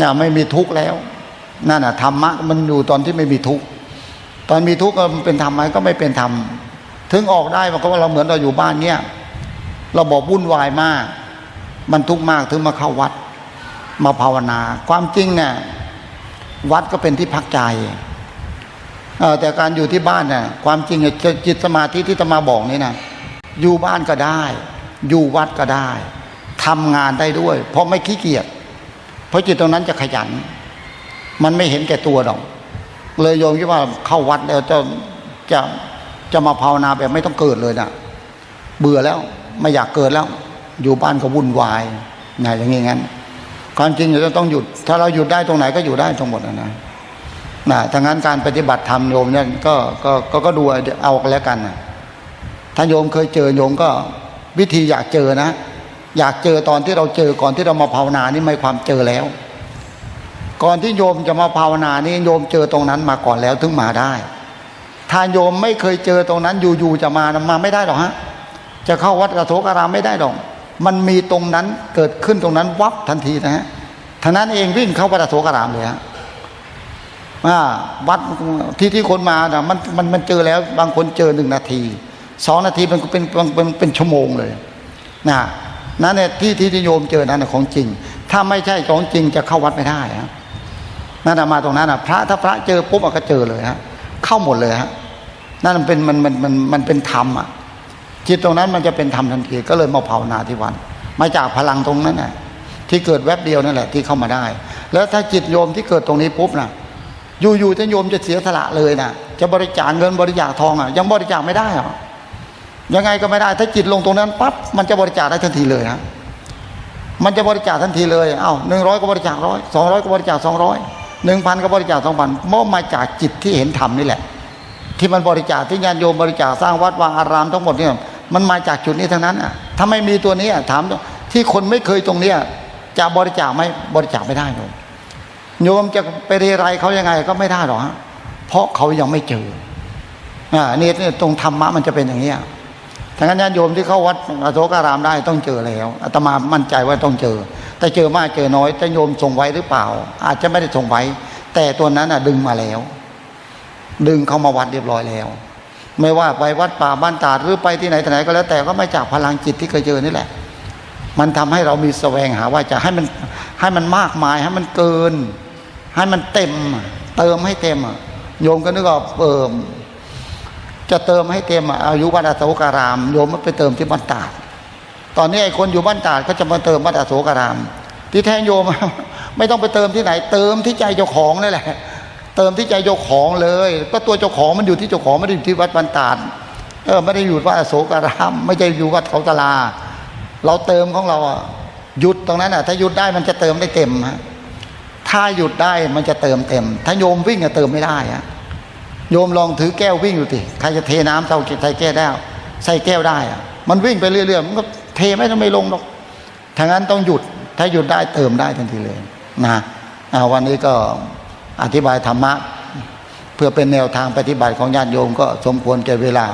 น่ะไม่มีทุกข์แล้วนั่นน่ะธรรมะมันอยู่ตอนที่ไม่มีทุกข์ตอนมีทุกข์ก็มันเป็นธรรมไหมก็ไม่เป็นธรรมถึงออกได้มันก็ว่าเราเหมือนเราอยู่บ้านเนี้ยเราบอกวุ่นวายมาก มันทุกข์มากถึงมาเข้าวัด มาภาวนา ความจริงเนี่ยวัดก็เป็นที่พักใจแต่การอยู่ที่บ้านเนี่ยความจริงจิตสมาธิที่ตมาบอกนี่นะอยู่บ้านก็ได้ อยู่วัดก็ได้ทำงานได้ด้วย เพราะไม่ขี้เกียจ เพราะจิตตรงนั้นจะขยัน มันไม่เห็นแก่ตัวหรอก เลยโยมคิดว่าเข้าวัดแล้วจะจะจะมาภาวนาแบบไม่ต้องเกิดเลยนะเบื่อแล้วไม่อยากเกิดแล้ว อยู่บ้านก็วุ่นวายนะอย่างงี้งั้นความจริงเราจะต้องหยุด ถ้าเราหยุดได้ตรงไหนก็อยู่ได้ทั้งหมดนะนะนะถ้างั้นการปฏิบัติธรรมโยมเนี่ยก็ก็ก็ก็ดูเอากันแล้วกันนะถ้าโยมเคยเจอโยมก็วิธีอยากเจอนะ อยากเจอตอนที่เราเจอก่อนที่เรามาภาวนานี่ไม่ความเจอแล้ว ก่อนที่โยมจะมาภาวนานี่โยมเจอตรงนั้นมาก่อนแล้วถึงมาได้ ถ้าโยมไม่เคยเจอตรงนั้นอยู่ๆจะมามาไม่ได้หรอกฮะ จะเข้าวัดกระโถกอารามไม่ได้หรอก มันมีตรงนั้นเกิดขึ้นตรงนั้นวับทันทีนะฮะท่านั้นเองวิ่งเข้าวัดกระโถกอารามเลยฮะอ่าวัดที่ที่คนมานะมันมันมันเจอแล้วบางคนเจอหนึ่งนาทีสองนาทีมันเป็นเป็นเป็นเป็นชั่วโมงเลยนะ นั่นเนี่ยที่ที่โยมเจอนั้นของจริง ถ้าไม่ใช่ของจริงจะเข้าวัดไม่ได้ฮะนั่นมาตรงนั้นนะพระถ้าพระเจอปุ๊บก็เจอเลยฮะเข้าหมดเลยฮะนั่นมันเป็นมันมันมันมันเป็นธรรมอะจิตตรงนั้นมันจะเป็นธรรมทันทีก็เลยมาภาวนาที่วัน มาจากพลังตรงนั้นน่ะที่เกิดแวบเดียวนั่นแหละที่เข้ามาได้ แล้วถ้าจิตโยมที่เกิดตรงนี้ปุ๊บนะอยู่ๆถ้าโยมจะเสียสละเลยนะจะบริจาคเงินบริจาคทองอะยังบริจาคไม่ได้หรอ ยังไงก็ไม่ได้ ถ้าจิตลงตรงนั้นปั๊บมันจะบริจาคได้ทันทีเลยฮะมันจะบริจาคทันทีเลยเอ้าหนึ่งร้อยก็บริจาคร้อยสองร้อยก็บริจาคสองร้อยหนึ่งพันก็บริจาคสองพันเมื่อมาจากจิตที่เห็นธรรมนี่แหละ ที่มันบริจาคที่ญาติโยมบริจาคสร้างวัดวางอารามทั้งหมดเนี่ยมันมาจากจุดนี้ทั้งนั้นอะถ้าไม่มีตัวนี้ถามที่คนไม่เคยตรงเนี้ยจะบริจาคไหมบริจาคไม่ได้โยมโยมจะไปเรไรเขายังไงก็ไม่ได้หรอกฮะเพราะเขายังไม่เจออ่านี่นี่ตรงธรรมะมันจะเป็นอย่างนี้ ทั้งนั้นญาติโยมที่เข้าวัดอโศการามได้ต้องเจอแล้วอาตมามั่นใจว่าต้องเจอ แต่เจอมากเจอน้อยจะโยมส่งไว้หรือเปล่า อาจจะไม่ได้ส่งไว้ แต่ตัวนั้นอะดึงมาแล้ว ดึงเข้ามาวัดเรียบร้อยแล้ว ไม่ว่าไปวัดป่าบ้านตาดหรือไปที่ไหนที่ไหนก็แล้ว แต่ก็ไม่จากพลังจิตที่เคยเจอนี่แหละ มันทำให้เรามีแสวงหาว่าจะให้มันให้มันมากมายให้มันเกิน ให้มันเต็ม เติมให้เต็มโยมก็นึกว่าเติม จะเติมให้เต็มอายุวัดอโศการาม โยมมันไปเติมที่บ้านตาดตอนนี้ไอ้คนอยู่บ้านตาดก็จะมาเติมวัดอโศการาม ที่แท้โยม ไม่ต้องไปเติมที่ไหน เติมที่ใจเจ้าของนี่แหละ เติมที่ใจเจ้าของเลย ก็ตัวเจ้าของมันอยู่ที่เจ้าของไม่ได้อยู่ที่วัดบันตาดเออไม่ได้อยู่วัดอโศการาม ไม่ใช่อยู่วัดเขาตะลา เราเติมของเราอะหยุดตรงนั้นอะ ถ้าหยุดได้มันจะเติมได้เต็มฮะถ้าหยุดได้มันจะเติมเต็ม ถ้าโยมวิ่งอะเติมไม่ได้ฮะ โยมลองถือแก้ววิ่งอยู่ติใครจะเทน้ำเท่าใส่แก้วได้ใส่แก้วได้อะมันวิ่งไปเรื่อยๆมันก็เทไม่ทำไมลงหรอกถ้างั้นต้องหยุดถ้าหยุดได้เติมได้ทันทีเลยนะอ่าวันนี้ก็อธิบายธรรมะ เพื่อเป็นแนวทางปฏิบัติของญาติโยมก็สมควรแก่เวลา